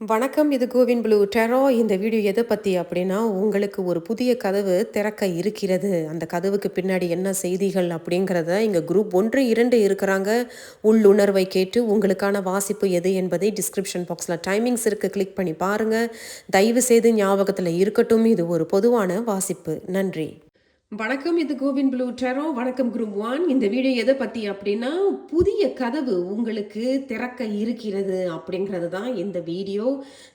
வணக்கம் இது CoWIN blue டெரோ. இந்த வீடியோ எதை பற்றி அப்படின்னா உங்களுக்கு ஒரு புதிய கதவு திறக்க இருக்கிறது. அந்த கதவுக்கு பின்னாடி என்ன செய்திகள் அப்படிங்கிறத இங்கே குரூப் ஒன்று இரண்டு இருக்கிறாங்க. உள்ளுணர்வை கேட்டு உங்களுக்கான வாசிப்பு எது என்பதை டிஸ்கிரிப்ஷன் பாக்ஸில் டைமிங்ஸ் இருக்குது கிளிக் பண்ணி பாருங்கள் தயவு செய்து ஞாபகத்தில் இருக்கட்டும். இது ஒரு பொதுவான வாசிப்பு. நன்றி. வணக்கம் இது கோவின் ப்ளூ டெரோ. வணக்கம் குரூப் ஒன் இந்த வீடியோ எதை பற்றி அப்படின்னா புதிய கதவு உங்களுக்கு திறக்க இருக்கிறது அப்படிங்கிறது தான் இந்த வீடியோ.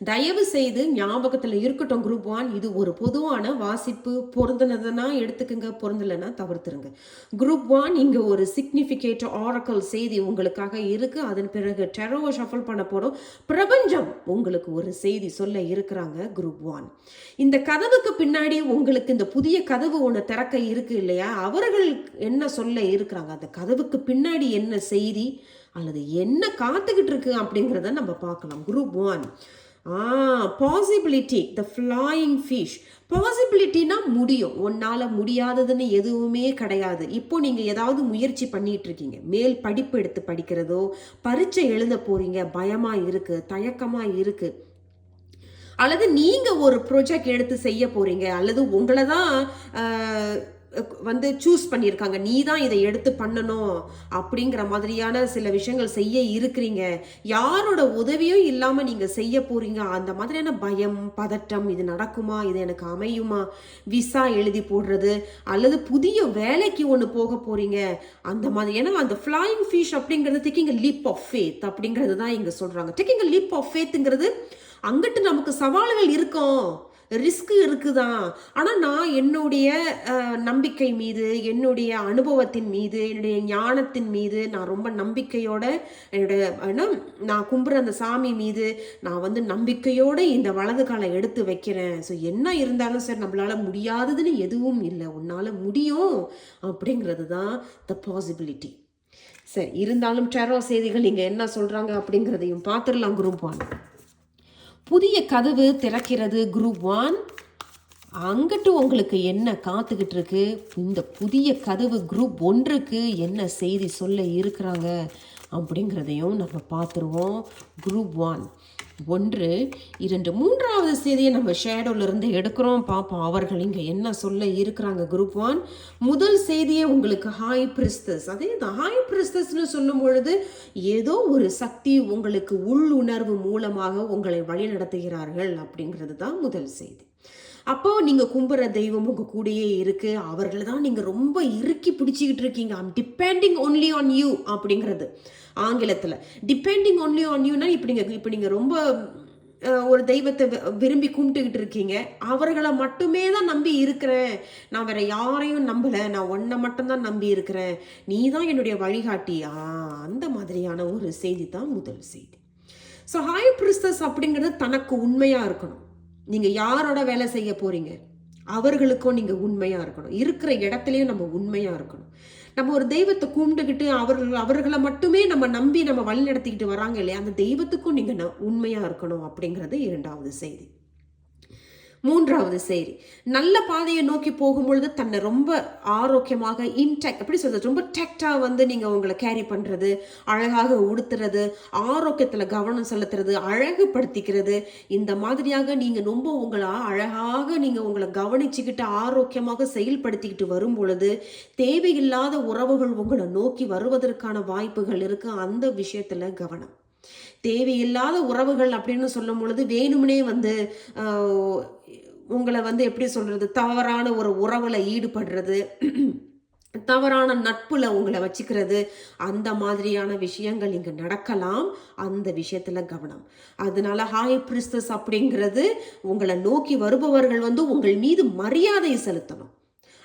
தயவு செய்து ஞாபகத்தில் இருக்கட்டும் குரூப் ஒன் இது ஒரு பொதுவான வாசிப்பு. பொருந்தினதுன்னா எடுத்துக்கோங்க பொருந்தலைன்னா தவிர்த்துருங்க. குரூப் ஒன் இங்கே ஒரு சிக்னிஃபிகேட் ஆரக்கல் செய்தி உங்களுக்காக இருக்கு. அதன் பிறகு டெரோவை ஷஃபல் பண்ண போகிறோம் பிரபஞ்சம் உங்களுக்கு ஒரு செய்தி சொல்ல இருக்கிறாங்க குரூப் ஒன் இந்த கதவுக்கு பின்னாடி உங்களுக்கு இந்த புதிய கதவு ஒன்று திறக்க இருக்கு இல்லையா? அவர்கள் என்ன சொல்ல இருக்கிறாங்க? அந்த கதவுக்கு பின்னாடி என்ன செய்தி? அல்லது என்ன காத்துக்கிட்டு இருக்கு அப்படிங்கிறத நம்ம பார்க்கலாம். Group one a possibility the flying fish பாசிபிலிட்டினா முடியும். உன்னால் முடியாததுன்னு எதுவுமே கிடையாது. இப்போ நீங்கள் ஏதாவது முயற்சி பண்ணிட்டு இருக்கீங்க. மேல் படிப்பு எடுத்து படிக்கிறதோ பரீட்சை எழுத போறீங்க. பயமாக இருக்குது தயக்கமாக இருக்குது அல்லது நீங்கள் ஒரு ப்ரொஜெக்ட் எடுத்து செய்ய போகிறீங்க அல்லது உங்களை தான் வந்து சூஸ் பண்ணியிருக்காங்க. நீ தான் இதை எடுத்து பண்ணணும் அப்படிங்கிற மாதிரியான சில விஷயங்கள் செய்ய இருக்கிறீங்க. யாரோட உதவியும் இல்லாமல் நீங்கள் செய்ய போகிறீங்க அந்த மாதிரியான பயம் பதட்டம் இது நடக்குமா? இது எனக்கு அமையுமா? விசா எழுதி போடுறது அல்லது புதிய வேலைக்கு ஒன்று போக போகிறீங்க அந்த மாதிரி ஏன்னா அந்த ஃப்ளாயிங் ஃபிஷ் அப்படிங்கிறது டேக்கிங் லீப் ஆஃப் ஃபேத் அப்படிங்கிறது தான் இங்கே சொல்கிறாங்க டேக்கிங் லீப் ஆஃப் ஃபேத்துங்கிறது அங்கிட்டு நமக்கு சவால்கள் இருக்கும். ரிஸ்க் இருக்குதான் ஆனால் நான் என்னுடைய நம்பிக்கை மீது என்னுடைய அனுபவத்தின் மீது என்னுடைய ஞானத்தின் மீது நான் ரொம்ப நம்பிக்கையோட என்னுடைய நான் கும்புற அந்த சாமி மீது நான் வந்து நம்பிக்கையோடு இந்த வலது காலை எடுத்து வைக்கிறேன். ஸோ என்ன இருந்தாலும் சரி நம்மளால முடியாததுன்னு எதுவும் இல்லை. உன்னால் முடியும் அப்படிங்கிறது தான் த பாசிபிலிட்டி சரி இருந்தாலும் டெரோ செய்திகள் இங்கே என்ன சொல்கிறாங்க அப்படிங்கிறதையும் பார்த்துடலாம் குரூப் ஒன் புதிய கதவு திறக்கிறது குரூப் ஒன். அங்கிட்டு உங்களுக்கு என்ன காத்துக்கிட்டு இருக்கு இந்த புதிய கதவு குரூப் ஒன்றுக்கு என்ன செய்தி சொல்ல இருக்கிறாங்க? அப்படிங்கிறதையும் நம்ம பார்த்துருவோம். Group one. ஒன்று இரண்டு மூன்றாவது செய்தியை நம்ம ஷேடோலேருந்து எடுக்கிறோம். பார்ப்போம் அவர்கள் இங்கே என்ன சொல்ல இருக்கிறாங்க குரூப் ஒன். முதல் செய்தியை உங்களுக்கு ஹாய் பிரிஸ்தஸ் அதே தான் ஹாய் பிரிஸ்தஸ்னு சொல்லும் பொழுது ஏதோ ஒரு சக்தி உங்களுக்கு உள்ளுணர்வு மூலமாக உங்களை வழிநடத்துகிறார்கள் அப்படிங்கிறது தான் முதல் செய்தி. அப்போ நீங்கள் கும்புற தெய்வம் உங்கள் கூடயே இருக்குது அவர்களை தான் நீங்கள் ரொம்ப இறுக்கி பிடிச்சிக்கிட்டு இருக்கீங்க. I'm depending only on you அப்படிங்கிறது. ஆங்கிலத்தில். டிபெண்டிங் ஒன்லி ஆன் யூனா இப்போ நீங்கள் இப்போ நீங்கள் ரொம்ப ஒரு தெய்வத்தை வி- விரும்பி கும்பிட்டுக்கிட்டு இருக்கீங்க. அவர்களை மட்டுமே தான் நம்பி இருக்கிறேன். நான் வேற யாரையும் நம்பலை. நான் ஒன்றை மட்டும்தான் நம்பி இருக்கிறேன். நீ தான் என்னுடைய வழிகாட்டி. அந்த மாதிரியான ஒரு செய்தி தான் முதல் செய்தி. ஸோ ஹாய் பிரிஸ்தஸ் அப்படிங்கிறது தனக்கு உண்மையாக இருக்கணும். நீங்கள் யாரோட வேலை செய்ய போகிறீங்க அவர்களுக்கும் நீங்கள் உண்மையாக இருக்கணும். இருக்கிற இடத்துலையும் நம்ம உண்மையாக இருக்கணும். நம்ம ஒரு தெய்வத்தை கும்பிட்டுக்கிட்டு அவர்கள் அவர்களை மட்டுமே நம்ம நம்பி நம்ம வழி நடத்திக்கிட்டு வராங்க இல்லையா? அந்த தெய்வத்துக்கும் நீங்கள் ந- இருக்கணும் அப்படிங்கிறது இரண்டாவது செய்தி. மூன்றாவது செய்தி. நல்ல பாதையை நோக்கி போகும்பொழுது தன்னை ரொம்ப ஆரோக்கியமாக இன்டெக்ட் எப்படி சொல்றது ரொம்ப டெக்டாக வந்து நீங்கள் உங்களை கேரி பண்ணுறது அழகாக உடுத்துறது ஆரோக்கியத்தில் கவனம் செலுத்துறது அழகுபடுத்திக்கிறது இந்த மாதிரியாக நீங்கள் ரொம்ப உங்களை அழகாக நீங்கள் உங்களை கவனிச்சுக்கிட்டு ஆரோக்கியமாக செயல்படுத்திக்கிட்டு வரும் பொழுது தேவையில்லாத உறவுகள் உங்களை நோக்கி வருவதற்கான வாய்ப்புகள் இருக்கு. அந்த விஷயத்தில் கவனம். தேவையில்லாத உறவுகள் அப்படின்னு சொல்லும் பொழுது வேணும்னே வந்து உங்களை வந்து எப்படி சொல்றது தவறான ஒரு உறவுல ஈடுபடுறது தவறான நட்புல உங்களை வச்சுக்கிறது அந்த மாதிரியான விஷயங்கள் இங்க நடக்கலாம். அந்த விஷயத்துல கவனம். அதனால ஹாய் பிரிஸ்தஸ் அப்படிங்கிறது உங்களை நோக்கி வருபவர்கள் வந்து உங்கள் மீது மரியாதை செலுத்தணும்.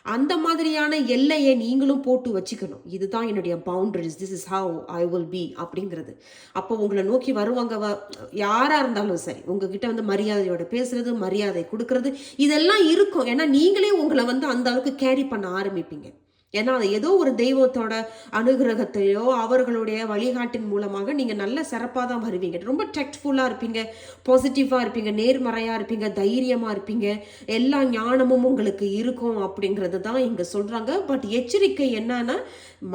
அந்த மாதிரியான எல்லையை நீங்களும் போட்டு வச்சுக்கணும். இதுதான் என்னுடைய boundaries this is how I will be அப்படிங்கிறது. அப்போ உங்களை நோக்கி வருவாங்க வ- இருந்தாலும் சரி உங்ககிட்ட வந்து மரியாதையோட பேசுறது மரியாதை கொடுக்கறது இதெல்லாம் இருக்கும். ஏன்னா நீங்களே உங்களை வந்து அந்த அளவுக்கு கேரி பண்ண ஆரம்பிப்பீங்க. ஏன்னா அது ஏதோ ஒரு தெய்வத்தோட அனுகிரகத்தையோ அவர்களுடைய வழிகாட்டின் மூலமாக நீங்கள் நல்ல சிறப்பாக தான் வருவீங்க. ரொம்ப டெக்ட்ஃபுல்லாக இருப்பீங்க. பாசிட்டிவாக இருப்பீங்க. நேர்மறையாக இருப்பீங்க. தைரியமாக இருப்பீங்க. எல்லா ஞானமும் உங்களுக்கு இருக்கும் அப்படிங்கிறது தான் இங்கே சொல்கிறாங்க பட் எச்சரிக்கை என்னன்னா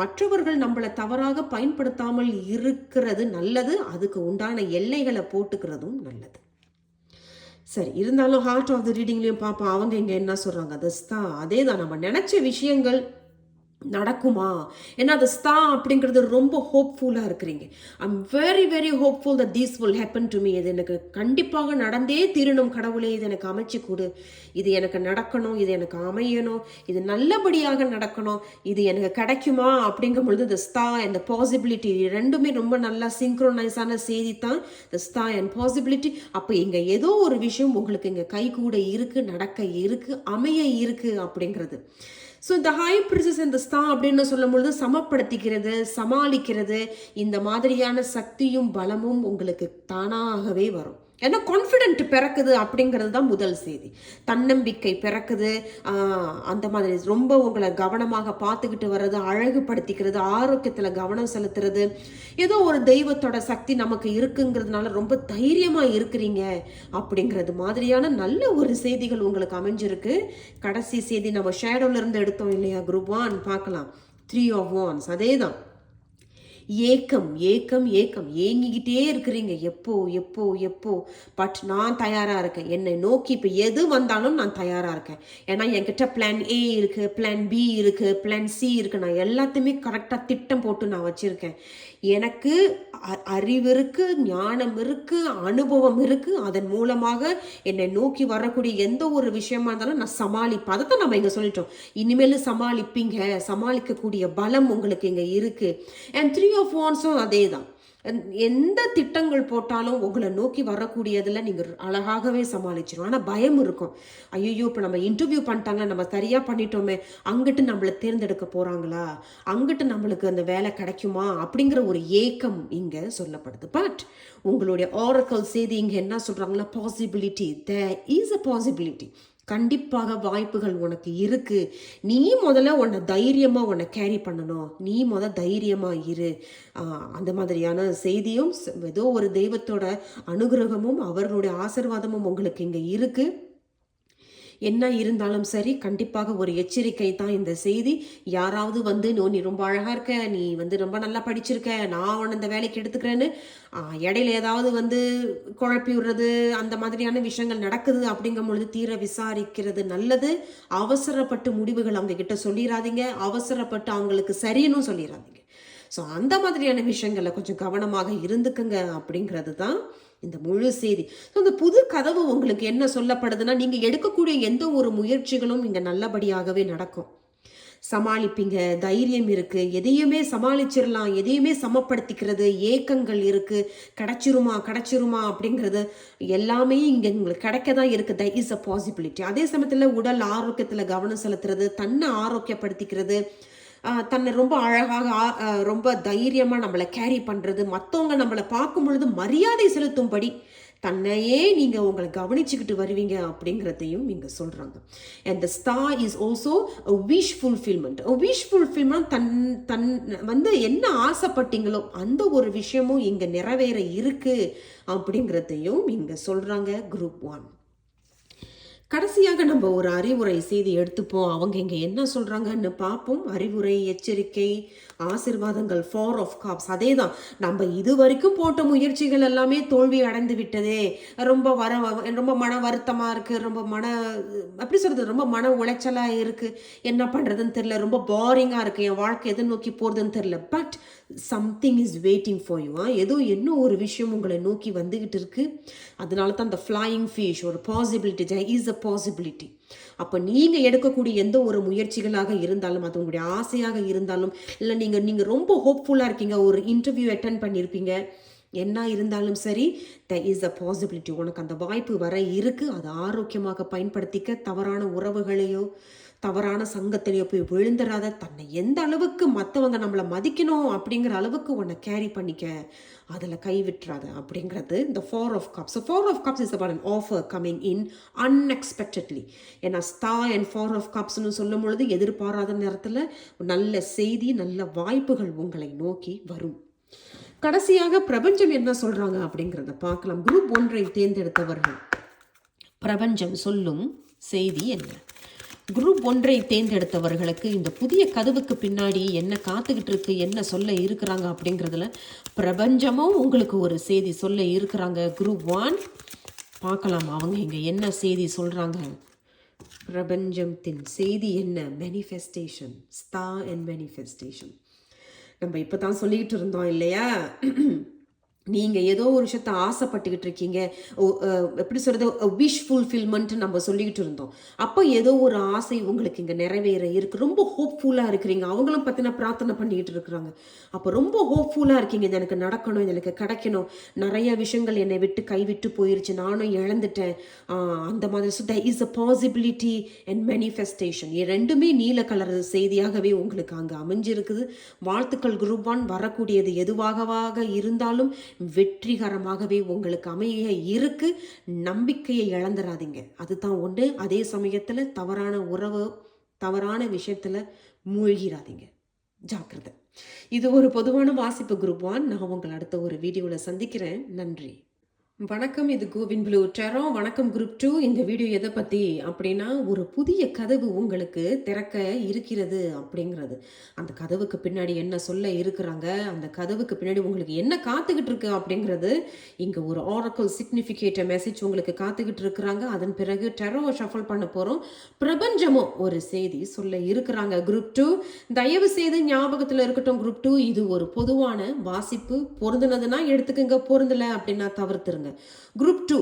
மற்றவர்கள் நம்மளை தவறாக பயன்படுத்தாமல் இருக்கிறது நல்லது. அதுக்கு உண்டான எல்லைகளை போட்டுக்கிறதும் நல்லது. சரி இருந்தாலும் ஹார்ட் ஆஃப் த ரீடிங்லேயும் பார்ப்போம் அவங்க இங்கே என்ன சொல்கிறாங்க அது தான் அதே தான் நம்ம நினச்ச விஷயங்கள் நடக்குமா? ஏன்னா அது ஸ்தா அப்படிங்கிறது ரொம்ப ஹோப்ஃபுல்லாக இருக்கிறீங்க. I'm very very hopeful that these will happen to me இது எனக்கு கண்டிப்பாக நடந்தே தீரணும் கடவுளே. இது எனக்கு அமைச்சு கொடு இது எனக்கு நடக்கணும் இது எனக்கு அமையணும். இது நல்லபடியாக நடக்கணும். இது எனக்கு கிடைக்குமா? அப்படிங்கும் பொழுது இந்த ஸ்தா and பாசிபிலிட்டி ரெண்டுமே ரொம்ப நல்லா சிங்க்ரோனைஸான செய்தி தான் த ஸ்தா அண்ட் பாசிபிலிட்டி அப்போ இங்கே ஏதோ ஒரு விஷயம் உங்களுக்கு இங்கே கை கூட இருக்கு நடக்க இருக்குது அமைய இருக்குது அப்படிங்கிறது. ஸோ இந்த ஹை பிரிசஸ் இந்த ஸ்தா அப்படின்னு சொல்லும் பொழுது சமப்படுத்திக்கிறது சமாளிக்கிறது. இந்த மாதிரியான சக்தியும் பலமும் உங்களுக்கு தானாகவே வரும். ஏன்னா கான்ஃபிடென்ட் பிறக்குது அப்படிங்கிறது தான் முதல் செய்தி. தன்னம்பிக்கை பிறக்குது. அந்த மாதிரி ரொம்ப உங்களை கவனமாக பார்த்துக்கிட்டு வர்றது அழகுபடுத்திக்கிறது ஆரோக்கியத்தில் கவனம் செலுத்துறது. ஏதோ ஒரு தெய்வத்தோட சக்தி நமக்கு இருக்குங்கிறதுனால ரொம்ப தைரியமாக இருக்கிறீங்க அப்படிங்கிறது மாதிரியான நல்ல ஒரு செய்திகள் உங்களுக்கு அமைஞ்சிருக்கு. கடைசி செய்தி நம்ம ஷேடோலேருந்து எடுத்தோம் இல்லையா? குரூப் ஒன் பார்க்கலாம். த்ரீ ஆஃப் ஒன்ஸ் அதே தான் ஏக்கம் ஏக்கம் ஏக்கம். ஏங்கிக்கிட்டே இருக்கிறீங்க. எப்போ எப்போ எப்போ? பட் நான் தயாராக இருக்கேன். என்னை நோக்கி இப்போ எது வந்தாலும் நான் தயாராக இருக்கேன். ஏன்னா என்கிட்ட பிளான் ஏ இருக்குது பிளான் பி இருக்குது பிளான் சி இருக்குது நான் எல்லாத்தையுமே கரெக்டாக திட்டம் போட்டு நான் வச்சுருக்கேன். எனக்கு அ- அறிவு இருக்குது ஞானம் இருக்குது அனுபவம் இருக்கு. அதன் மூலமாக என்னை நோக்கி வரக்கூடிய எந்த ஒரு விஷயமா இருந்தாலும் நான் சமாளிப்பேன் அதை தான் நம்ம இங்கே சொல்லிட்டோம். இனிமேல் சமாளிப்பீங்க. சமாளிக்கக்கூடிய பலம் உங்களுக்கு இங்கே இருக்குது அண்ட் த்ரீ ஆஃப் வான்ஸும் அதே தான் எந்த திட்டங்கள் போட்டாலும் உங்களை நோக்கி வரக்கூடியதில் நீங்கள் அழகாகவே சமாளிச்சிடும் ஆனால் பயம் இருக்கும். ஐயோ இப்போ நம்ம இன்டர்வியூ பண்ணிட்டாங்க நம்ம சரியாக பண்ணிட்டோமே அங்கிட்டு நம்மளை தேர்ந்தெடுக்க போகிறாங்களா அங்கிட்டு நம்மளுக்கு அந்த வேலை கிடைக்குமா? அப்படிங்கிற ஒரு ஏக்கம் இங்கே சொல்லப்படுது. பட் உங்களுடைய ஆரக்கல் செய்தி இங்கே என்ன சொல்கிறாங்களா possibility there is a possibility கண்டிப்பாக வாய்ப்புகள் உனக்கு இருக்கு. நீ முதல்ல உன்னை தைரியமா உன்னை கேரி பண்ணணும். நீ முத தைரியமா இரு. அந்த மாதிரியான செய்தியும் ச- ஏதோ ஒரு தெய்வத்தோட அனுகிரகமும் அவர்களுடைய ஆசீர்வாதமும் உங்களுக்கு இங்க இருக்கு. என்ன இருந்தாலும் சரி கண்டிப்பாக ஒரு எச்சரிக்கை தான் இந்த செய்தி. யாராவது வந்து "நோ, நீ ரொம்ப அழகாக இருக்க நீ வந்து ரொம்ப நல்லா படிச்சிருக்க நான் உன்னை இந்த வேலைக்கு எடுத்துக்கிறேன்னு இடையில ஏதாவது வந்து குழப்பி விடுறது அந்த மாதிரியான விஷயங்கள் நடக்குது அப்படிங்கும் பொழுது தீர விசாரிக்கிறது நல்லது. அவசரப்பட்டு முடிவுகள் அவங்க கிட்ட சொல்லிடாதீங்க அவசரப்பட்டு அவங்களுக்கு சரின்னு சொல்லிடாதீங்க ஸோ அந்த மாதிரியான விஷயங்களை கொஞ்சம் கவனமாக இருந்துக்குங்க அப்படிங்கிறது தான் இந்த முழு செய்தி. ஸோ இந்த புது கதவு உங்களுக்கு என்ன சொல்லப்படுதுன்னா நீங்கள் எடுக்கக்கூடிய எந்த ஒரு முயற்சிகளும் இங்கே நல்லபடியாகவே நடக்கும். சமாளிப்பீங்க தைரியம் இருக்கு எதையுமே சமாளிச்சிடலாம் எதையுமே சமப்படுத்திக்கிறது ஏக்கங்கள் இருக்கு கிடைச்சிருமா கிடைச்சிருமா அப்படிங்கிறது எல்லாமே இங்கே உங்களுக்கு கிடைக்க தான் இருக்குது த இஸ் அ பாசிபிலிட்டி அதே சமயத்தில் உடல் ஆரோக்கியத்தில் கவனம் செலுத்துறது தன்னை ஆரோக்கியப்படுத்திக்கிறது தன்னை ரொம்ப அழகாக ரொம்ப தைரியமாக நம்மளை கேரி பண்ணுறது மற்றவங்க நம்மளை பார்க்கும் பொழுது மரியாதை செலுத்தும்படி தன்னையே நீங்கள் உங்களை கவனிச்சுக்கிட்டு வருவீங்க அப்படிங்கிறதையும் இங்கே சொல்கிறாங்க and the star is also wish fulfilment wish fulfilment தன் தன் வந்து என்ன ஆசைப்பட்டீங்களோ அந்த ஒரு விஷயமும் இங்கே நிறைவேற இருக்குது அப்படிங்கிறதையும் இங்கே சொல்கிறாங்க குரூப் ஒன் கடைசியாக நம்ம ஒரு அறிவுரை செய்தி எடுத்துப்போம். அவங்க இங்கே என்ன சொல்கிறாங்கன்னு பார்ப்போம். அறிவுரை எச்சரிக்கை ஆசிர்வாதங்கள் ஃபார் ஆஃப் காப்ஸ் அதே தான் நம்ம இது வரைக்கும் போட்ட முயற்சிகள் எல்லாமே தோல்வி அடைந்து விட்டதே. ரொம்ப வர ரொம்ப மன வருத்தமாக இருக்குது ரொம்ப மன அப்படி சொல்கிறது ரொம்ப மன உளைச்சலாக இருக்குது என்ன பண்ணுறதுன்னு தெரில ரொம்ப பாரிங்காக இருக்குது என் வாழ்க்கை எதை நோக்கி போகிறதுன்னு தெரில but something is waiting for you ஏதோ என்ன ஒரு விஷயம் உங்களை நோக்கி வந்துக்கிட்டு இருக்குது அதனால தான் அந்த ஃப்ளாயிங் ஃபிஷ் ஒரு பாசிபிலிட்டி இஸ் அ பாசிபிலிட்டி அப்போ நீங்கள் எடுக்கக்கூடிய எந்த ஒரு முயற்சிகளாக இருந்தாலும் அது உங்களுடைய ஆசையாக இருந்தாலும் இல்லை நீங்கள் நீங்கள் ரொம்ப ஹோப்ஃபுல்லாக இருக்கீங்க ஒரு இன்டர்வியூ அட்டன் பண்ணியிருப்பீங்க என்ன இருந்தாலும் சரி த இஸ் அ பாசிபிலிட்டி உனக்கு அந்த வாய்ப்பு வர இருக்குது அதை ஆரோக்கியமாக பயன்படுத்திக்க தவறான உறவுகளையோ தவறான சங்கத்திலேயே போய் விழுந்துடாத தன்னை எந்த அளவுக்கு மற்றவங்க நம்மளை மதிக்கணும் அப்படிங்கிற அளவுக்கு உன்னை கேரி பண்ணிக்க அதில் கை விட்டுறாத அப்படிங்கிறது இந்த four of cups four of cups is about an offer coming in unexpectedly ஏன்னா ஸ்டா அண்ட் ஃபோர் ஆஃப் கப்ஸ்னு சொல்லும் பொழுது எதிர்பாராத நேரத்தில் நல்ல செய்தி நல்ல வாய்ப்புகள் உங்களை நோக்கி வரும். கடைசியாக பிரபஞ்சம் என்ன சொல்கிறாங்க அப்படிங்கிறத பார்க்கலாம். குரூப் ஒன்றை தேர்ந்தெடுத்தவர்கள். பிரபஞ்சம் சொல்லும் செய்தி என்ன? குரூப் ஒன்றை தேர்ந்தெடுத்தவர்களுக்கு இந்த புதிய கதவுக்கு பின்னாடி என்ன காத்துக்கிட்டு இருக்கு என்ன சொல்ல இருக்கிறாங்க அப்படிங்கிறதுல பிரபஞ்சமும் உங்களுக்கு ஒரு செய்தி சொல்ல இருக்கிறாங்க. Group one. பார்க்கலாம் அவங்க இங்கே என்ன செய்தி சொல்கிறாங்க பிரபஞ்சத்தின் செய்தி என்ன? மேனிஃபெஸ்டேஷன் ஸ்தா அண்ட் மேனிஃபெஸ்டேஷன் நம்ம இப்போ தான் சொல்லிக்கிட்டு இருந்தோம் இல்லையா? நீங்கள் ஏதோ ஒரு விஷயத்த ஆசைப்பட்டுக்கிட்டு இருக்கீங்க. ஓ, எப்படி சொல்கிறது விஷ் ஃபுல்ஃபில்மெண்ட் நம்ம சொல்லிக்கிட்டு இருந்தோம். அப்போ ஏதோ ஒரு ஆசை உங்களுக்கு இங்கே நிறைவேற இருக்குது ரொம்ப ஹோப்ஃபுல்லாக இருக்கிறீங்க. அவங்களும் பற்றின பிரார்த்தனை பண்ணிக்கிட்டு இருக்கிறாங்க. அப்போ ரொம்ப ஹோப்ஃபுல்லாக இருக்கீங்க. இது எனக்கு நடக்கணும். இது எனக்கு கிடைக்கணும். நிறைய விஷயங்கள் என்னை விட்டு கைவிட்டு போயிருச்சு. நானும் இழந்துட்டேன். அந்த மாதிரி. So there is a possibility and manifestation ரெண்டுமே நீல கலர் செய்தியாகவே உங்களுக்கு அங்கே அமைஞ்சிருக்குது. வாழ்த்துக்கள் குரூப் ஒன் வரக்கூடியது எதுவாகவாக இருந்தாலும் வெற்றிகரமாகவே உங்களுக்கு அமைய இருக்கு. நம்பிக்கையை இழந்துடாதீங்க அதுதான் ஒன்று அதே சமயத்தில் தவறான உறவு தவறான விஷயத்தில் மூழ்கிறாதீங்க ஜாக்கிரதை. இது ஒரு பொதுவான வாசிப்பு குரூப் ஒன் நான் உங்களை அடுத்த ஒரு வீடியோவில் சந்திக்கிறேன். நன்றி. வணக்கம் இது கோவின் ப்ளூ. டெரோ வணக்கம் குரூப் டூ. இந்த வீடியோ எதை பற்றி அப்படின்னா ஒரு புதிய கதவு உங்களுக்கு திறக்க இருக்கிறது அப்படிங்கிறது. அந்த கதவுக்கு பின்னாடி என்ன சொல்ல இருக்கிறாங்க? அந்த கதவுக்கு பின்னாடி உங்களுக்கு என்ன காத்துக்கிட்டு இருக்கு அப்படிங்கிறது இங்கே ஒரு ஆரக்கல் சிக்னிஃபிகேட்ட மெசேஜ் உங்களுக்கு காத்துக்கிட்டு இருக்கிறாங்க. அதன் பிறகு டெரோவை ஷஃபல் பண்ண போகிறோம் பிரபஞ்சமும் ஒரு செய்தி சொல்ல இருக்கிறாங்க குரூப் டூ. தயவு செய்து ஞாபகத்தில் இருக்கட்டும் குரூப் டூ. இது ஒரு பொதுவான வாசிப்பு. பொருந்துனதுன்னா எடுத்துக்கங்க. பொருந்தலை அப்படின்னா தவிர்த்துருங்க. குரூப் டூ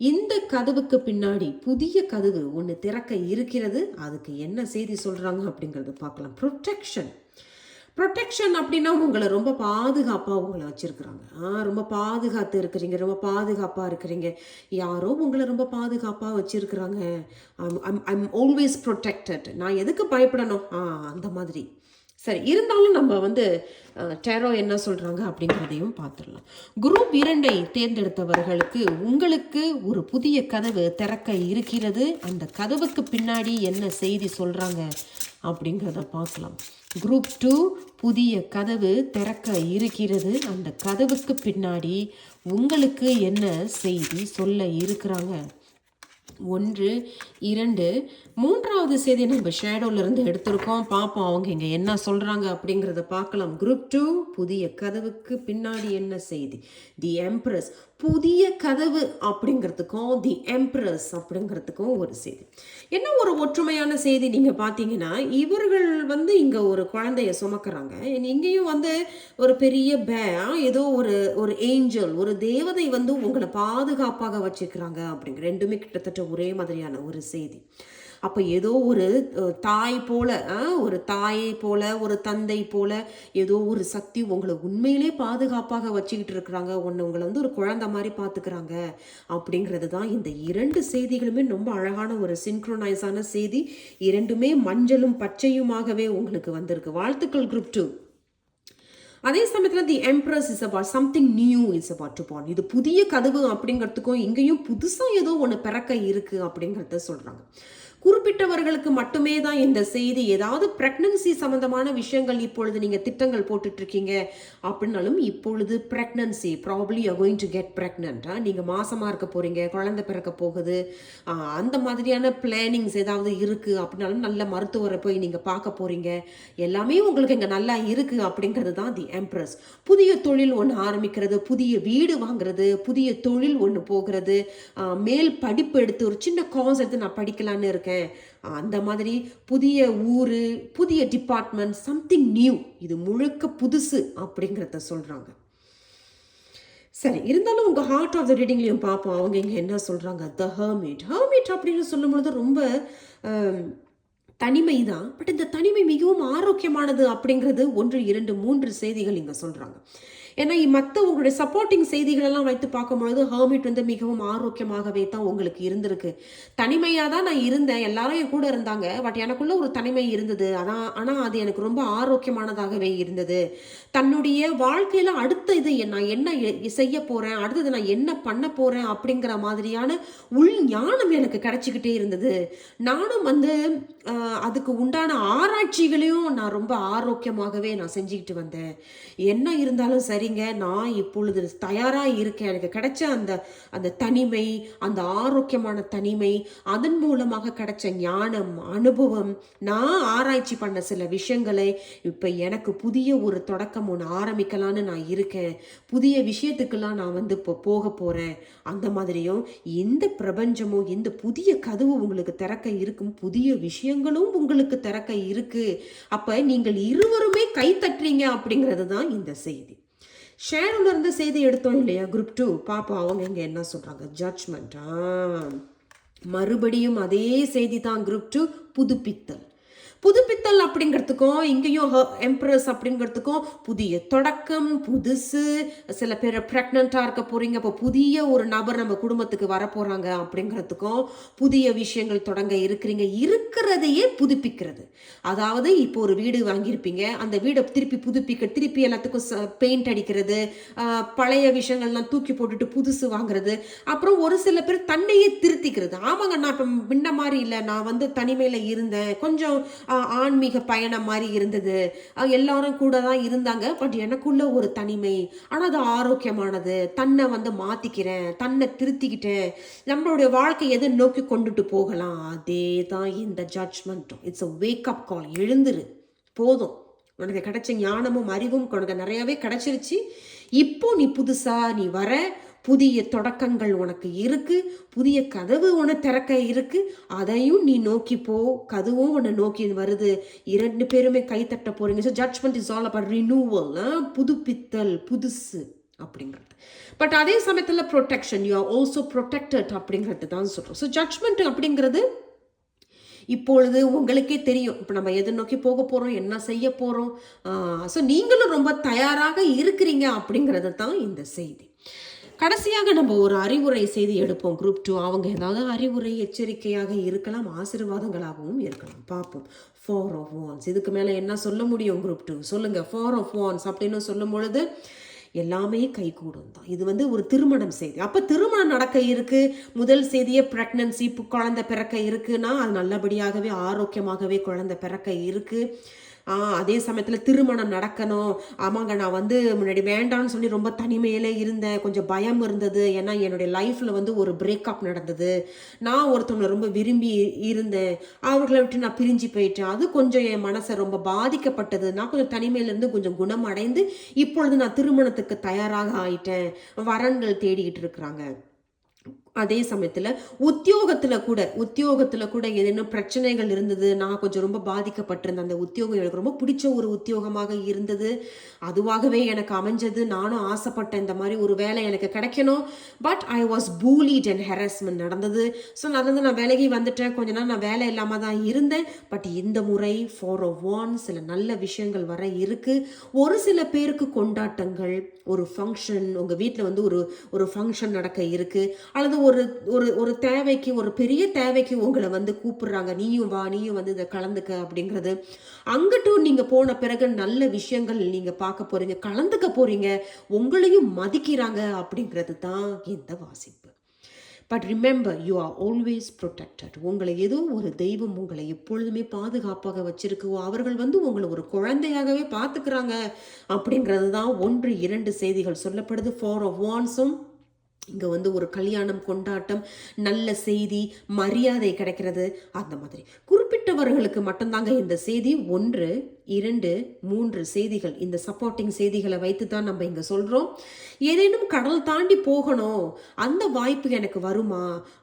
இந்த கதவுக்கு பின்னாடி புதிய கதவு ஒன்று திறக்க இருக்கிறது. அதுக்கு என்ன செய்தி சொல்கிறாங்க அப்படிங்கிறது பார்க்கலாம். ப்ரொடெக்ஷன் ப்ரொடெக்ஷன் அப்படின்னா உங்களை ரொம்ப பாதுகாப்பாக உங்களை வச்சுருக்குறாங்க. ஆ ரொம்ப பாதுகாத்து இருக்கிறீங்க ரொம்ப பாதுகாப்பாக இருக்கிறீங்க. யாரோ உங்களை ரொம்ப பாதுகாப்பாக வச்சுருக்குறாங்க. ஐம் ஆல்வேஸ் ப்ரொடெக்டட் நான் எதுக்கு பயப்படணும்? ஆ அந்த மாதிரி. சரி இருந்தாலும் நம்ம வந்து டெரோ என்ன சொல்கிறாங்க அப்படிங்கிறதையும் பார்த்துடலாம். குரூப் இரண்டை தேர்ந்தெடுத்தவர்களுக்கு உங்களுக்கு ஒரு புதிய கதவு திறக்க இருக்கிறது. அந்த கதவுக்கு பின்னாடி என்ன செய்தி சொல்கிறாங்க அப்படிங்கிறத பார்க்கலாம். குரூப் டூ புதிய கதவு திறக்க இருக்கிறது. அந்த கதவுக்கு பின்னாடி உங்களுக்கு என்ன செய்தி சொல்ல இருக்கிறாங்க? ஒன்று இரண்டு. மூன்றாவது செய்தி நம்ம ஷேடோலேருந்து எடுத்திருக்கோம். பார்ப்போம் அவங்க இங்கே என்ன சொல்கிறாங்க அப்படிங்கிறத பார்க்கலாம். குரூப் டூ புதிய கதவுக்கு பின்னாடி என்ன செய்தி? தி எம்ப்ரஸ் புதிய கதவு அப்படிங்கிறதுக்கும் தி எம்ப்ரஸ் அப்படிங்கிறதுக்கும் ஒரு செய்தி. என்ன ஒரு ஒற்றுமையான செய்தி நீங்கள் பார்த்தீங்கன்னா இவர்கள் வந்து இங்கே ஒரு குழந்தைய சுமக்கிறாங்க. இங்கேயும் வந்து ஒரு பெரிய பே ஏதோ ஒரு ஒரு ஏஞ்சல் ஒரு தேவதை வந்து உங்களை பாதுகாப்பாக வச்சுக்கிறாங்க அப்படிங்கிற ரெண்டுமே கிட்டத்தட்ட ஒரே மாதிரியான ஒரு செய்தி. அப்போ ஏதோ ஒரு தாய் போல ஒரு தாயை போல ஒரு தந்தை போல ஏதோ ஒரு சக்தி உங்களை உண்மையிலே பாதுகாப்பாக வச்சுக்கிட்டு இருக்கிறாங்க. ஒன்று உங்களை வந்து ஒரு குழந்தை மாதிரி பார்த்துக்கிறாங்க அப்படிங்கிறது தான் இந்த இரண்டு செய்திகளுமே ரொம்ப அழகான ஒரு சின்க்ரோனைஸான செய்தி. இரண்டுமே மஞ்சளும் பச்சையுமாகவே உங்களுக்கு வந்திருக்கு. வாழ்த்துக்கள் குரூப் டூ அதே சமயத்தில் the empress is about something new is about to open இது புதிய கதவு அப்படிங்கிறதுக்கும் இங்கேயும் புதுசாக ஏதோ ஒன்று பிறக்க இருக்குது அப்படிங்கிறத சொல்கிறாங்க குறிப்பிட்டவர்களுக்கு மட்டுமே தான் இந்த செய்தி ஏதாவது ப்ரெக்னன்சி சம்பந்தமான விஷயங்கள் இப்பொழுது நீங்கள் திட்டங்கள் போட்டுட்ருக்கீங்க. அப்படின்னாலும் இப்பொழுது pregnancy probably you going to get pregnant நீங்கள் மாசமாக இருக்க போகிறீங்க குழந்தை பிறக்க போகுது. அந்த மாதிரியான பிளானிங்ஸ் ஏதாவது இருக்குது அப்படின்னாலும் நல்ல மருத்துவரை போய் நீங்கள் பார்க்க போகிறீங்க எல்லாமே உங்களுக்கு இங்கே நல்லா இருக்குது அப்படிங்கிறது தான் தி எம்ப்ரஸ் புதிய தொழில் ஒன்று ஆரம்பிக்கிறது புதிய வீடு வாங்குறது புதிய தொழில் ஒன்று போகிறது. மேல் படிப்பு எடுத்து ஒரு சின்ன காஸ் எடுத்து நான் படிக்கலான்னு இருக்கேன். அந்த மாதிரி புதிய ஊர் புதிய டிபார்ட்மெண்ட் சம்திங் நியூ இது முழுக்க புதுசு அப்படிங்கிறத சொல்கிறாங்க சரி இருந்தாலும் உங்கள் ஹார்ட் ஆஃப் த ரீடிங்லையும் பார்ப்போம். அவங்க இங்கே என்ன சொல்கிறாங்க த ஹர்மிட் ஹர்மிட் அப்படின்னு சொல்லும் பொழுது ரொம்ப தனிமை தான் பட் இந்த தனிமை மிகவும் ஆரோக்கியமானது அப்படிங்கிறது ஒன்று இரண்டு மூன்று செய்திகள் இங்கே சொல்கிறாங்க ஏன்னா மற்ற உங்களுடைய சப்போர்ட்டிங் செய்திகளெல்லாம் வைத்து பார்க்கும்பொழுது ஹர்மிட் வந்து மிகவும் ஆரோக்கியமாகவே தான் உங்களுக்கு இருந்திருக்கு. தனிமையாக தான் நான் இருந்தேன். எல்லாரும் என் கூட இருந்தாங்க. பட் எனக்குள்ள ஒரு தனிமை இருந்தது. அதான் ஆனால் அது எனக்கு ரொம்ப ஆரோக்கியமானதாகவே இருந்தது. தன்னுடைய வாழ்க்கையில் அடுத்த இது நான் என்ன செய்ய போகிறேன் அடுத்தது நான் என்ன பண்ண போகிறேன் அப்படிங்கிற மாதிரியான உள் ஞானம் எனக்கு கிடைச்சிக்கிட்டே இருந்தது. நானும் வந்து அதுக்கு உண்டான ஆராய்ச்சிகளையும் நான் ரொம்ப ஆரோக்கியமாகவே நான் செஞ்சுக்கிட்டு வந்தேன். என்ன இருந்தாலும் சரி சரிங்க நான் இப்பொழுது தயாராக இருக்கேன். எனக்கு கிடைச்ச அந்த அந்த தனிமை அந்த ஆரோக்கியமான தனிமை அதன் மூலமாக கிடைச்ச ஞானம் அனுபவம் நான் ஆராய்ச்சி பண்ண சில விஷயங்களை இப்போ எனக்கு புதிய ஒரு தொடக்கம் ஒன்று ஆரம்பிக்கலான்னு நான் இருக்கேன். புதிய விஷயத்துக்கெல்லாம் நான் வந்து இப்போ போக போகிறேன் அந்த மாதிரியும் இந்த பிரபஞ்சமும் இந்த புதிய கதவு உங்களுக்கு திறக்க இருக்கும் புதிய விஷயங்களும் உங்களுக்கு திறக்க இருக்கு. அப்ப நீங்கள் இருவருமே கை தட்டுறீங்க அப்படிங்கிறது தான் இந்த செய்தி. ஷேரோல இருந்து செய்தி எடுத்தோம் இல்லையா? குரூப் டூ பாப்போம் அவங்க இங்கே என்ன சொல்கிறாங்க ஜட்ஜ்மெண்ட்டா மறுபடியும் அதே செய்தி தான் குரூப் டூ புதுப்பித்தல். புதுப்பித்தல் அப்படிங்கிறதுக்கும் இங்கேயும் எம்ப்ரஸ் அப்படிங்கிறதுக்கும் புதிய தொடக்கம் புதுசு. சில பேர் ப்ரெக்னெண்ட்டாக இருக்க போகிறீங்க இப்போ புதிய ஒரு நபர் நம்ம குடும்பத்துக்கு வர போகிறாங்க அப்படிங்கிறதுக்கும் புதிய விஷயங்கள் தொடங்க இருக்கிறீங்க. இருக்கிறதையே புதுப்பிக்கிறது. அதாவது இப்போ ஒரு வீடு வாங்கியிருப்பீங்க அந்த வீடை திருப்பி புதுப்பிக்க திருப்பி எல்லாத்துக்கும் பெயிண்ட் அடிக்கிறது பழைய விஷயங்கள்லாம் தூக்கி போட்டுட்டு புதுசு வாங்குறது. அப்புறம் ஒரு சில பேர் தன்னையே திருத்திக்கிறது. ஆமாங்க நான் இப்போ முன்ன மாதிரி இல்லை. நான் வந்து தனிமையில் இருந்தேன். கொஞ்சம் ஆன்மீக பயணம் மாதிரி இருந்தது. எல்லாரும் கூட தான் இருந்தாங்க. பட் எனக்குள்ள ஒரு தனிமை. ஆனால் அது ஆரோக்கியமானது. தன்னை வந்து மாற்றிக்கிறேன் தன்னை திருத்திக்கிட்டேன். நம்மளுடைய வாழ்க்கை எதை நோக்கி கொண்டுட்டு போகலாம்? அதே தான் இந்த ஜட்ஜ்மெண்ட்டும் இட்ஸ் அ வேக்கப் கால் எழுந்துரு. போதும். உனக்கு கிடைச்ச ஞானமும் அறிவும் உனக்கு நிறையவே கிடைச்சிருச்சு. இப்போ நீ புதுசாக நீ வர. புதிய தொடக்கங்கள் உனக்கு இருக்கு புதிய கதவு உனக்கு திறக்க இருக்கு. அதையும் நீ நோக்கி போ கதவும் உன்னை நோக்கி வருது. இரண்டு பேருமே கைத்தட்ட போறீங்க. So judgement is all about renewal புதுப்பித்தல் புதுசு அப்படிங்கிறது. பட் அதே சமயத்தில் protection you are also protected அப்படிங்கிறது தான் சொல்கிறோம் ஸோ ஜட்ஜ்மெண்ட் அப்படிங்கிறது இப்பொழுது உங்களுக்கே தெரியும். இப்போ நம்ம எதை நோக்கி போக போகிறோம் என்ன செய்ய போகிறோம் ஸோ நீங்களும் ரொம்ப தயாராக இருக்கிறீங்க அப்படிங்கிறது தான் இந்த செய்தி. கடைசியாக நம்ம ஒரு அறிவுரை செய்தி எடுப்போம். குரூப் டூ அவங்க ஏதாவது அறிவுரை எச்சரிக்கையாக இருக்கலாம் ஆசீர்வாதங்களாகவும் இருக்கலாம். பார்ப்போம். ஃபோர் ஆஃப் ஒன்ஸ் இதுக்கு மேலே என்ன சொல்ல முடியும் குரூப் டூ சொல்லுங்கள் ஃபோர் ஆஃப் ஒன்ஸ் அப்படின்னு சொல்லும் பொழுது எல்லாமே கைகூடும் தான். இது வந்து ஒரு திருமணம் செய்தி. அப்போ திருமணம் நடக்க இருக்கு. முதல் செய்தியே ப்ரெக்னன்சி குழந்தை பிறக்க இருக்குன்னா அது நல்லபடியாகவே ஆரோக்கியமாகவே குழந்தை பிறக்க இருக்கு. அதே சமயத்தில் திருமணம் நடக்கணும். ஆமாங்க நான் வந்து முன்னாடி வேண்டாம்னு சொல்லி ரொம்ப தனிமையிலே இருந்தேன். கொஞ்சம் பயம் இருந்தது. ஏன்னா என்னுடைய லைஃப்பில் வந்து ஒரு பிரேக்கப் நடந்தது. நான் ஒருத்தவங்களை ரொம்ப விரும்பி இருந்தேன். அவர்களை விட்டு நான் பிரிஞ்சு போயிட்டேன். அது கொஞ்சம் என் மனசை ரொம்ப பாதிக்கப்பட்டது. நான் கொஞ்சம் தனிமையிலேருந்து கொஞ்சம் குணம் அடைந்து இப்பொழுது நான் திருமணத்துக்கு தயாராக ஆயிட்டேன். வரன்கள் தேடிக்கிட்டு இருக்கிறாங்க. அதே சமயத்தில் உத்தியோகத்தில் கூட உத்தியோகத்தில் கூட ஏதேனும் பிரச்சனைகள் இருந்தது நான் கொஞ்சம் ரொம்ப பாதிக்கப்பட்டிருந்தேன். அந்த உத்தியோகம் எனக்கு ரொம்ப பிடிச்ச ஒரு உத்தியோகமாக இருந்தது. அதுவாகவே எனக்கு அமைஞ்சது. நானும் ஆசைப்பட்டேன் இந்த மாதிரி ஒரு வேலை எனக்கு கிடைக்கணும். But I was bullied and harassment நடந்தது. ஸோ நடந்து நான் வேலைக்கு வந்துட்டேன். கொஞ்ச நாள் நான் வேலை இல்லாமல் தான் இருந்தேன். பட் இந்த முறை ஃபார் அ ஒன் சில நல்ல விஷயங்கள் வர இருக்குது ஒரு சில பேருக்கு கொண்டாட்டங்கள் ஒரு ஃபங்க்ஷன் உங்கள் வீட்டில் வந்து ஒரு ஒரு ஃபங்க்ஷன் நடக்க இருக்குது அல்லது ஒரு ஒரு ஒரு தேவைக்கு ஒரு பெரிய தேவைக்கு உங்களை வந்து கூப்பிடுறாங்க. நீயும் வா நீயும் வந்து இதை கலந்துக்க அப்படிங்கிறது. அங்கிட்டும் நீங்கள் போன பிறகு நல்ல விஷயங்கள் நீங்கள் பார்க்க போகிறீங்க கலந்துக்க போகிறீங்க உங்களையும் மதிக்கிறாங்க அப்படிங்கிறது தான் இந்த வாசிப்பு. But remember you are always protected உங்களை ஏதோ ஒரு தெய்வம் உங்களை எப்பொழுதுமே பாதுகாப்பாக வச்சிருக்கு. அவர்கள் வந்து உங்களை ஒரு குழந்தையாகவே பார்த்துக்கிறாங்க அப்படிங்கிறது தான் ஒன்று இரண்டு செய்திகள் சொல்லப்படுது. ஃபார் ஆஃப் வான்ஸும் இங்கே வந்து ஒரு கல்யாணம் கொண்டாட்டம் நல்ல செய்தி மரியாதை கிடைக்கிறது. அந்த மாதிரி. குறிப்பிட்டவர்களுக்கு மட்டும்தாங்க இந்த செய்தி. ஒன்று இரண்டு மூன்று செய்திகள். இந்த சப்போர்ட்டிங் செய்திகளை வைத்து தான் நம்ம இங்கே சொல்கிறோம் ஏதேனும் கடல் தாண்டி போகணும். அந்த வாய்ப்பு எனக்கு வருமா?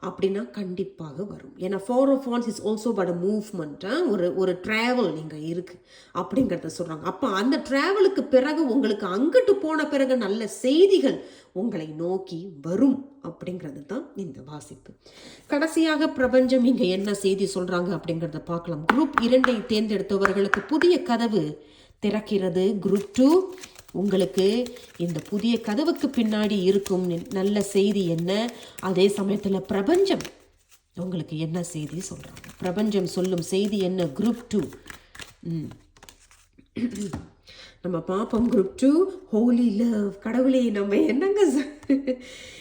அப்படின்னா கண்டிப்பாக வரும். ஏன்னா ஃபார் ஆஃப் ஆல்ஸ் இஸ் ஆல்சோ பட் மூவ்மெண்ட் ஒரு ஒரு ட்ராவல் நீங்கள் இருக்குது அப்படிங்கிறத சொல்கிறாங்க அப்போ அந்த ட்ராவலுக்கு பிறகு உங்களுக்கு அங்கிட்டு போன பிறகு நல்ல செய்திகள் உங்களை நோக்கி வரும். அப்படிங்கிறது தான் இந்த வாசிப்பு. கடைசியாக பிரபஞ்சம் இங்கே என்ன செய்தி சொல்கிறாங்க அப்படிங்கிறத பார்க்கலாம். குரூப் இரண்டை தேர்ந்தெடுத்தவர்களுக்கு புதிய கதவு திறக்கிறது. குரூப் டூ உங்களுக்கு இந்த புதிய கதவுக்கு பின்னாடி இருக்கும் நல்ல செய்தி என்ன? அதே சமயத்தில் பிரபஞ்சம் உங்களுக்கு என்ன செய்தி சொல்கிறாங்க பிரபஞ்சம் சொல்லும் செய்தி என்ன? Group two. நம்ம பார்ப்போம் குரூப் டூ. ஹோலி லவ். கடவுளே நம்ம என்னங்க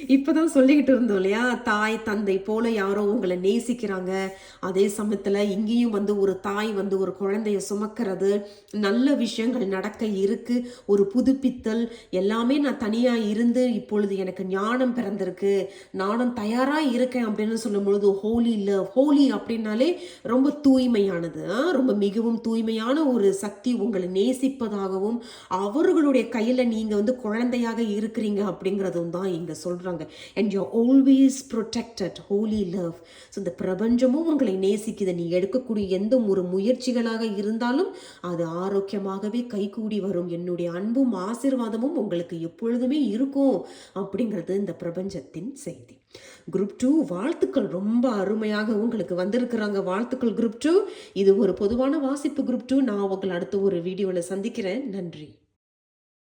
இப்போ தான் சொல்லிக்கிட்டு இருந்தோம் இல்லையா? தாய் தந்தை போல யாரோ உங்களை நேசிக்கிறாங்க. அதே சமயத்தில் இங்கேயும் வந்து ஒரு தாய் வந்து ஒரு குழந்தைய சுமக்கிறது. நல்ல விஷயங்கள் நடக்க இருக்கு. ஒரு புதுப்பித்தல். எல்லாமே நான் தனியாக இருந்து இப்பொழுது எனக்கு ஞானம் பிறந்திருக்கு. நானும் தயாராக இருக்கேன் அப்படின்னு சொல்லும் பொழுது ஹோலி லவ் ஹோலி அப்படின்னாலே ரொம்ப தூய்மையானது. ஆ? ரொம்ப மிகவும் தூய்மையான ஒரு சக்தி உங்களை நேசிப்பதாகவும் அவர்களுடைய கையில் நீங்கள் வந்து குழந்தையாக இருக்கிறீங்க அப்படிங்கிறதும் தான். இங்கே சொல்கிறாங்க and you always protected holy love so இந்த பிரபஞ்சமும் உங்களை நேசிக்குது. நீ எடுக்கக்கூடிய எந்த ஒரு முயற்சிகளாக இருந்தாலும் அது ஆரோக்கியமாகவே கைகூடி வரும். என்னுடைய அன்பும் ஆசீர்வாதமும் உங்களுக்கு எப்பொழுதுமே இருக்கும் அப்படிங்கிறது இந்த பிரபஞ்சத்தின் செய்தி. குரூப் டூ வாழ்த்துக்கள். ரொம்ப அருமையாக உங்களுக்கு வந்திருக்கிறாங்க வாழ்த்துக்கள் குரூப் டூ இது ஒரு பொதுவான வாசிப்பு குரூப் டூ நான் உங்களை அடுத்த ஒரு வீடியோவில் சந்திக்கிறேன். நன்றி.